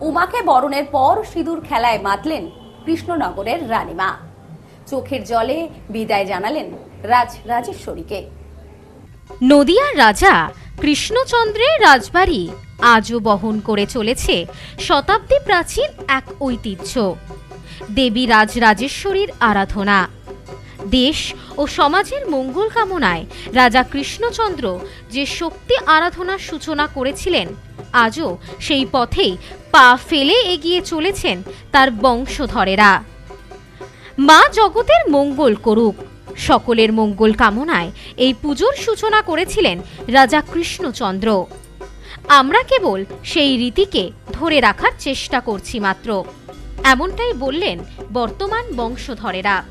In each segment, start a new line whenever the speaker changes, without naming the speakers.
উমাকে বরণের পর সিঁদুর খেলায় মাতলেন কৃষ্ণনগরের রানীমা। চোখের জলে বিদায় জানালেন রাজ রাজেশ্বরীকে।
নদিয়ার রাজা কৃষ্ণচন্দ্রের রাজবাড়ি আজও বহন করে চলেছে শতাব্দী প্রাচীন এক ঐতিহ্য। দেবী রাজরাজেশ্বরীর আরাধনা। দেশ ও সমাজের মঙ্গল কামনায় রাজা কৃষ্ণচন্দ্র যে শক্তি আরাধনার সূচনা করেছিলেন, আজও সেই পথেই পা ফেলে এগিয়ে চলেছেন তার বংশধরেরা। মা জগতের মঙ্গল করুক। সকলের মঙ্গল কামনায় এই পুজোর সূচনা করেছিলেন রাজা কৃষ্ণচন্দ্র। আমরা কেবল সেই রীতিকে ধরে রাখার চেষ্টা করছি মাত্র। এমনটাই বললেন বর্তমান বংশধরেরা।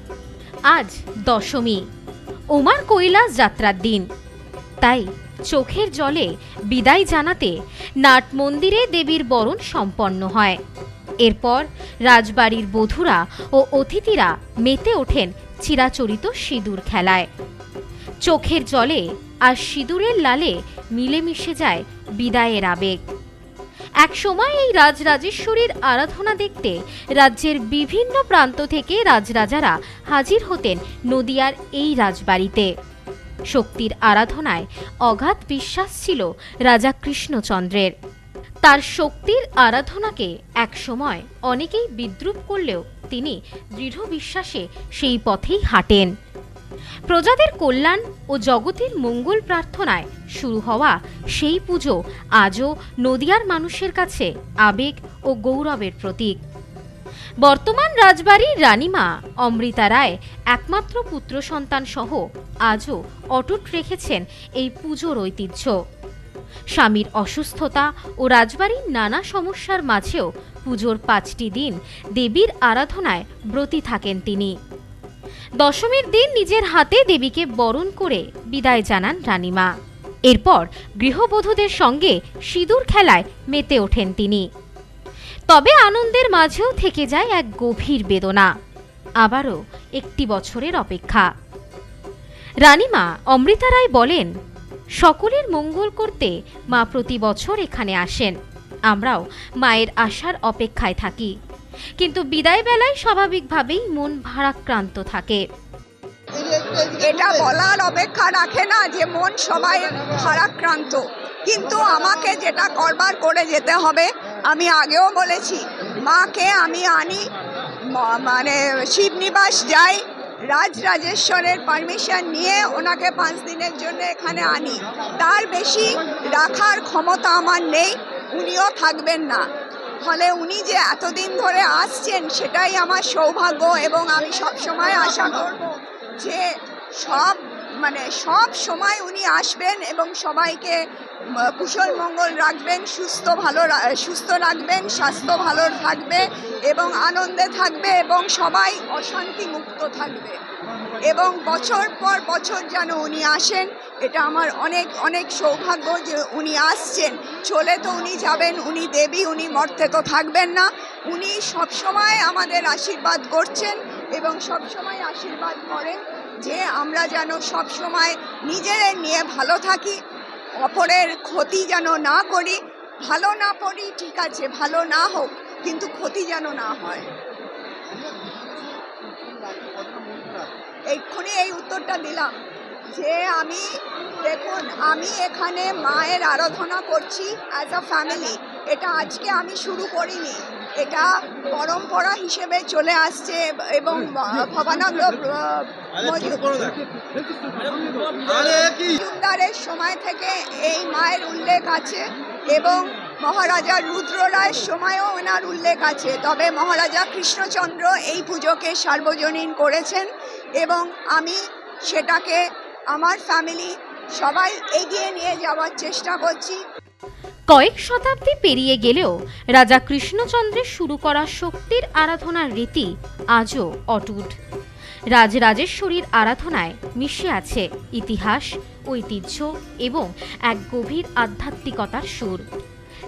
আজ দশমী। ওমার কৈলাস যাত্রার দিন। তাই চোখের জলে বিদায় জানাতে নাট মন্দিরে দেবীর বরণ সম্পন্ন হয়। এরপর রাজবাড়ির বধূরা ও অতিথিরা মেতে ওঠেন চিরাচরিত সিঁদুর খেলায়। চোখের জলে আর সিঁদুরের লালে মিলেমিশে যায় বিদায়ের আবেগ। এক সময় এই রাজরাজেশ্বরীর আরাধনা দেখতে রাজ্যের বিভিন্ন প্রান্ত থেকে রাজরাজারা হাজির হতেন নদিয়ার এই রাজবাড়িতে। শক্তির আরাধনায় অগাধ বিশ্বাস ছিল রাজা কৃষ্ণচন্দ্রের। তার শক্তির আরাধনাকে একসময় অনেকেই বিদ্রুপ করলেও তিনি দৃঢ় বিশ্বাসে সেই পথেই হাঁটেন। প্রজাদের কল্যাণ ও জগতের মঙ্গল প্রার্থনায় শুরু হওয়া সেই পুজো আজও নদিয়ার মানুষের কাছে আবেগ ও গৌরবের প্রতীক। বর্তমান রাজবাড়ির রানীমা অমৃতা রায় একমাত্র পুত্র সন্তান সহ আজও অটুট রেখেছেন এই পুজোর ঐতিহ্য। স্বামীর অসুস্থতা ও রাজবাড়ির নানা সমস্যার মাঝেও পুজোর পাঁচটি দিন দেবীর আরাধনায় ব্রতী থাকেন তিনি। দশমীর দিন নিজের হাতে দেবীকে বরণ করে বিদায় জানান রানীমা। এরপর গৃহবধূদের সঙ্গে সিঁদুর খেলায় মেতে ওঠেন তিনি। তবে আনন্দের মাঝেও থেকে যায় এক গভীর বেদনা। আবারও একটি বছরের অপেক্ষা। রানীমা অমৃতা রায় বলেন, সকলের মঙ্গল করতে মা প্রতি বছর এখানে আসেন। আমরাও মায়ের আসার অপেক্ষায় থাকি। কিন্তু বিদায় বেলায় স্বাভাবিকভাবেই মন ভারাক্রান্ত থাকে।
এটা বলার অপেক্ষা রাখে না যে মন সবাই ভারাক্রান্ত। কিন্তু আমাকে যেটা করবার করে যেতে হবে, আমি আগেও বলেছি, মাকে আমি আনি মানে শিবনিবাস যাই রাজ রাজেশ্বরের পারমিশন নিয়ে ওনাকে পাঁচ দিনের জন্য এখানে আনি। তার বেশি রাখার ক্ষমতা আমার নেই, উনিও থাকবেন না। ফলে উনি যে এতদিন ধরে আসছেন, সেটাই আমার সৌভাগ্য এবং আমি সব সময় আশা করব যে সব মানে সব সময় উনি আসবেন এবং সবাইকে কুশল মঙ্গল রাখবেন, সুস্থ ভালো সুস্থ রাখবেন, স্বাস্থ্য ভালো থাকবে এবং আনন্দে থাকবে এবং সবাই অশান্তি মুক্ত থাকবে। এবং বছর পর বছর যেন উনি আসেন এটা আমার অনেক অনেক সৌভাগ্য যে উনি আসছেন। চলে তো উনি যাবেন উনি দেবী উনি মর্তে তো থাকবেন না। উনি সবসময় আমাদের আশীর্বাদ করছেন এবং সবসময় আশীর্বাদ করেন যে আমরা যেন সবসময় নিজেদের নিয়ে ভালো থাকি অপরের ক্ষতি যেন না করি। ভালো না পড়ি ঠিক আছে ভালো না হোক কিন্তু ক্ষতি যেন না হয়। এক্ষুনি এই উত্তরটা দিলাম। যে আমি দেখুন আমি এখানে মায়ের আরাধনা করছি অ্যাজ আ ফ্যামিলি এটা আজকে আমি শুরু করিনি। এটা পরম্পরা হিসেবে চলে আসছে এবং ভবানন্দ মজুমদারের সময় থেকে এই মায়ের উল্লেখ আছে এবং মহারাজা রুদ্র রায়ের সময়ও ওনার উল্লেখ আছে। তবে মহারাজা কৃষ্ণচন্দ্র এই পুজোকে সার্বজনীন করেছেন এবং আমি সেটাকে আমার ফ্যামিলি সবাই এগিয়ে নিয়ে যাওয়ার চেষ্টা করছি।
কয়েক শতাব্দী পেরিয়ে গেলেও রাজা কৃষ্ণচন্দ্রের শুরু করা শক্তির আরাধনার রীতি আজও অটুট। রাজরাজেশ্বরীর আরাধনায় মিশে আছে ইতিহাস, ঐতিহ্য এবং এক গভীর আধ্যাত্মিকতার সুর,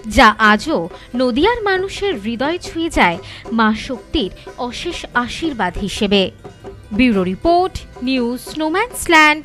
যা আজও নদিয়ার মানুষের হৃদয় ছুঁয়ে যায় মা শক্তির অশেষ আশীর্বাদ হিসেবে। Bureau report, news স্নোম্যান্সল্যান্ড